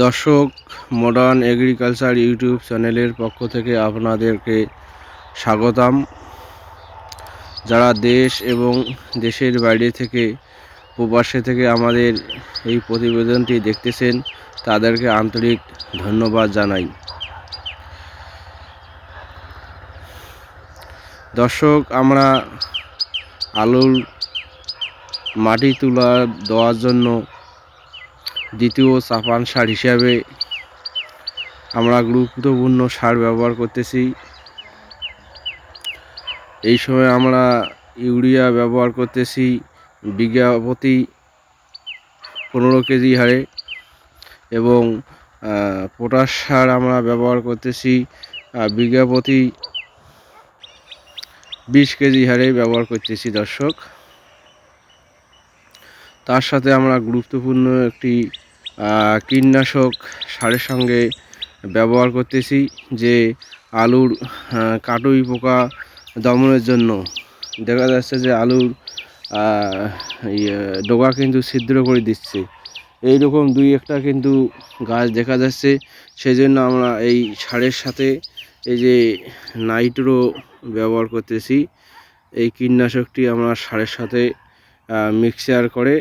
দর্শক modern agriculture YouTube চ্যানেলের পক্ষ থেকে আপনাদেরকে স্বাগতম। যারা দেশ এবং দেশের বাইরে থেকে, প্রবাসে থেকে আমাদের এই প্রতিবেদনটি দেখতেছেন, তাদেরকে আন্তরিক ধন্যবাদ জানাই। দর্শক, আমরা আলুর মাটি তুলা দেওয়ার জন্য দ্বিতীয় চাপান সার হিসাবে আমরা গুরুত্বপূর্ণ সার ব্যবহার করতেছি। এই সময় আমরা ইউরিয়া ব্যবহার করতেছি বিঘা প্রতি পনেরো কেজি হারে এবং পটাশ সার আমরা ব্যবহার করতেছি বিঘা প্রতি বিশ কেজি হারে ব্যবহার করতেছি দর্শক। তার সাথে আমরা গুরুত্বপূর্ণ একটি কীটনাশক সারের সঙ্গে ব্যবহার করতেছি যে আলুর কাটুই পোকা দমনের জন্য। দেখা যাচ্ছে যে আলুর ইয়ে, কিন্তু ছিদ্র করে দিচ্ছে। এই রকম দুই একটা কিন্তু গাছ দেখা যাচ্ছে। সেই জন্য আমরা এই সারের সাথে এই যে নাইট্রো ব্যবহার করতেছি। এই কীটনাশকটি আমরা সারের সাথে মিক্সচার করে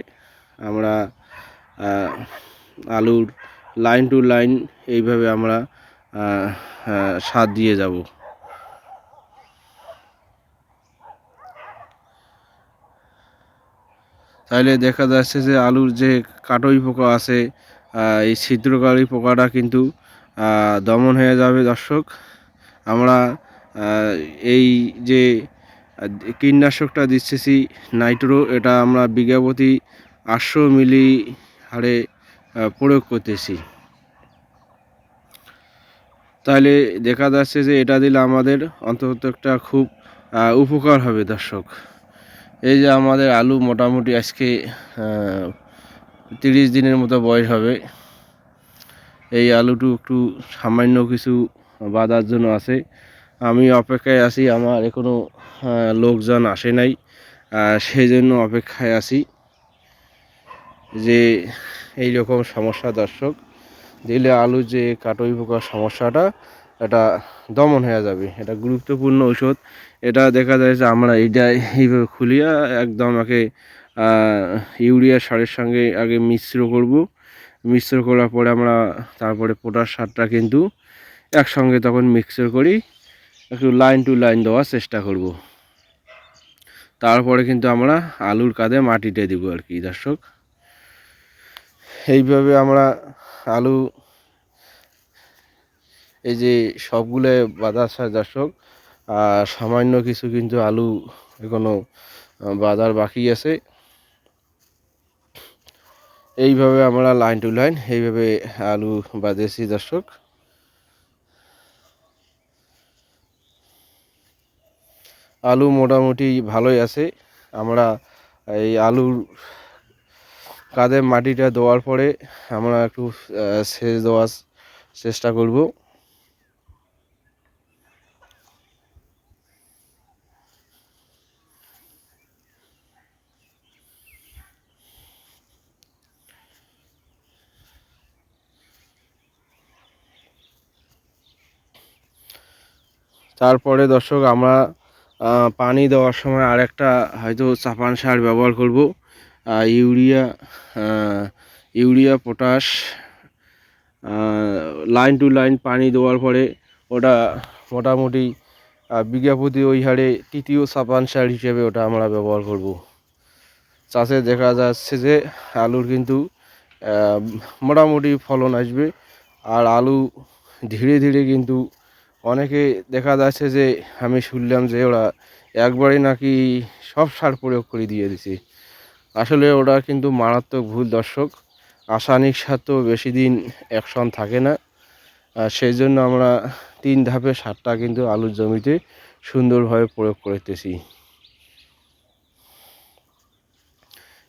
আমরা আলুর লাইন টু লাইন এইভাবে আমরা সার দিয়ে যাব। তাহলে দেখা যাচ্ছে যে আলুর যে কাটই পোকা আছে এই ছিদ্রকারী পোকাটা কিন্তু দমন হয়ে যাবে দর্শক। আমরা এই যে কীটনাশকটা দিচ্ছেছি নাইট্রো, এটা আমরা বিঘাপতি আটশো মিলি হারে প্রয়োগ করতেছি। তাহলে দেখা যাচ্ছে যে এটা দিলে আমাদের অন্তত একটা খুব উপকার হবে দর্শক। এই যে আমাদের আলু মোটামুটি আজকে তিরিশ দিনের মতো বয়স হবে। এই আলুটু একটু সামান্য কিছু বাঁধার জন্য আছে। আমি অপেক্ষায় আছি, আমার এখনও লোকজন আসে নাই সেই জন্য অপেক্ষায় আছি যে এই রকম সমস্যা, দর্শক, দিলে আলু যে কাটই পোকার সমস্যাটা, এটা দমন হয়ে যাবে। এটা গুরুত্বপূর্ণ ঔষধ। এটা দেখা যায় যে আমরা এইটা এইভাবে খুলিয়া একদম আগে ইউরিয়া সারের সঙ্গে আগে মিশ্র করব। মিশ্র করার পরে আমরা তারপরে পোটাশ সারটা কিন্তু একসঙ্গে তখন মিক্সচার করি। একটু লাইন টু লাইন দেওয়ার চেষ্টা করব। তারপরে কিন্তু আমরা আলুর কাঁধে মাটিতে দিব আর কি, দর্শক। এইভাবে আমরা আলু, এই যে সবগুলো বাজার সার দর্শক, আর সামান্য কিছু কিন্তু আলু এখনও বাজার বাকি আছে। এইভাবে আমরা লাইন টু লাইন এইভাবে আলু বাঁধেছি দর্শক। আলু মোটামুটি ভালোই আছে। আমরা এই আলুর কাঁধে মাটিটা দেওয়ার পরে আমরা একটু সেচ দেওয়ার চেষ্টা করব। তারপরে দর্শক, আমরা পানি দেওয়ার সময় আরেকটা হয়তো চাপান সার ব্যবহার করব। Urea urea, potash line to line পানি দেওয়ার পরে ওটা মোটামুটি বিঘা প্রতি ওই হারে তৃতীয় চাপান সার হিসেবে ওটা আমরা ব্যবহার করব। চাষে দেখা যাচ্ছে যে আলুর কিন্তু মোটামুটি ফলন আসবে। আর আলু ধীরে ধীরে কিন্তু অনেকে দেখা যাচ্ছে যে আমি শুনলাম যে ওরা একবারে নাকি সব সার প্রয়োগ করে দিয়ে দিছে। আসলে ওরা কিন্তু মারাত্মক ভুল দর্শক। রাসায়নিক সার তো বেশি দিন অ্যাকশন থাকে না। সেই জন্য আমরা তিন ধাপে সারটা কিন্তু আলুর জমিতে সুন্দরভাবে প্রয়োগ করতেছি।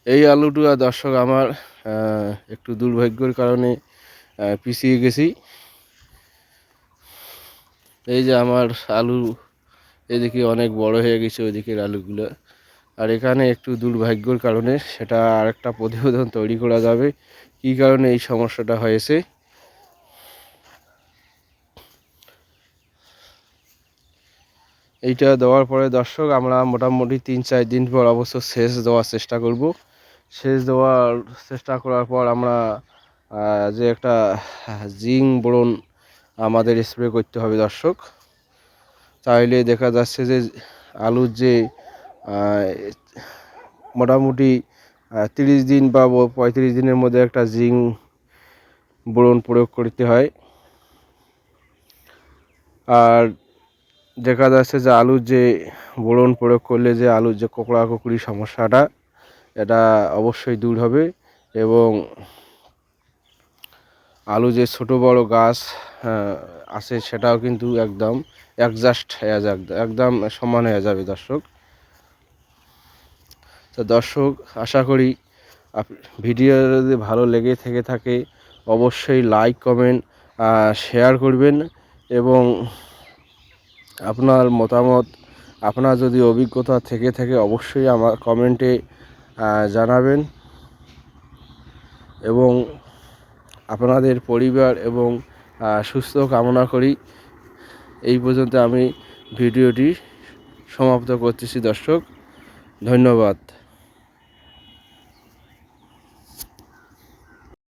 এই আলুটা দর্শক আমার একটু দুর্ভাগ্যের কারণে পিছিয়ে গেছি। এই যে আমার আলু, এদিকে অনেক বড় হয়ে গেছে ওইদিকের আলুগুলো। আর এখানে একটু দুর্ভাগ্যর কারণে সেটা আরেকটা প্রতিবেদন তৈরি করা যাবে, কি কারণে এই সমস্যাটা হয়েছে। এইটা দেওয়ার পরে দর্শক, আমরা মোটামুটি তিন চার দিন পর অবশ্য সেচ দেওয়ার চেষ্টা করব। সেচ দেওয়ার চেষ্টা করার পর আমরা যে একটা জিং বোরন আমাদের স্প্রে করতে হবে দর্শক। তাইলে দেখা যাচ্ছে যে আলুর যে মোটামুটি তিরিশ দিন বা পঁয়ত্রিশ দিনের মধ্যে একটা জিং বোরন প্রয়োগ করতে হয়। আর দেখা যাচ্ছে যে আলুর যে বোরন প্রয়োগ করলে যে আলুর যে কোকড়া কোকড়ি সমস্যাটা, এটা অবশ্যই দূর হবে এবং আলু যে ছোট বড় গাছ আছে সেটাও কিন্তু একদম অ্যাডজাস্ট হয়ে যাবে একদম সমান হয়ে যাবে দর্শক। তো দর্শক, আশা করি ভিডিও যদি ভালো লেগে থেকে থাকে, অবশ্যই লাইক কমেন্ট শেয়ার করবেন এবং আপনার মতামত, আপনার যদি অভিজ্ঞতা থেকে থাকে অবশ্যই আমার কমেন্টে জানাবেন। এবং আপনাদের পরিবার এবং সুস্থ কামনা করি। এই পর্যন্ত আমি ভিডিওটি সমাপ্ত করতেছি দর্শক। ধন্যবাদ।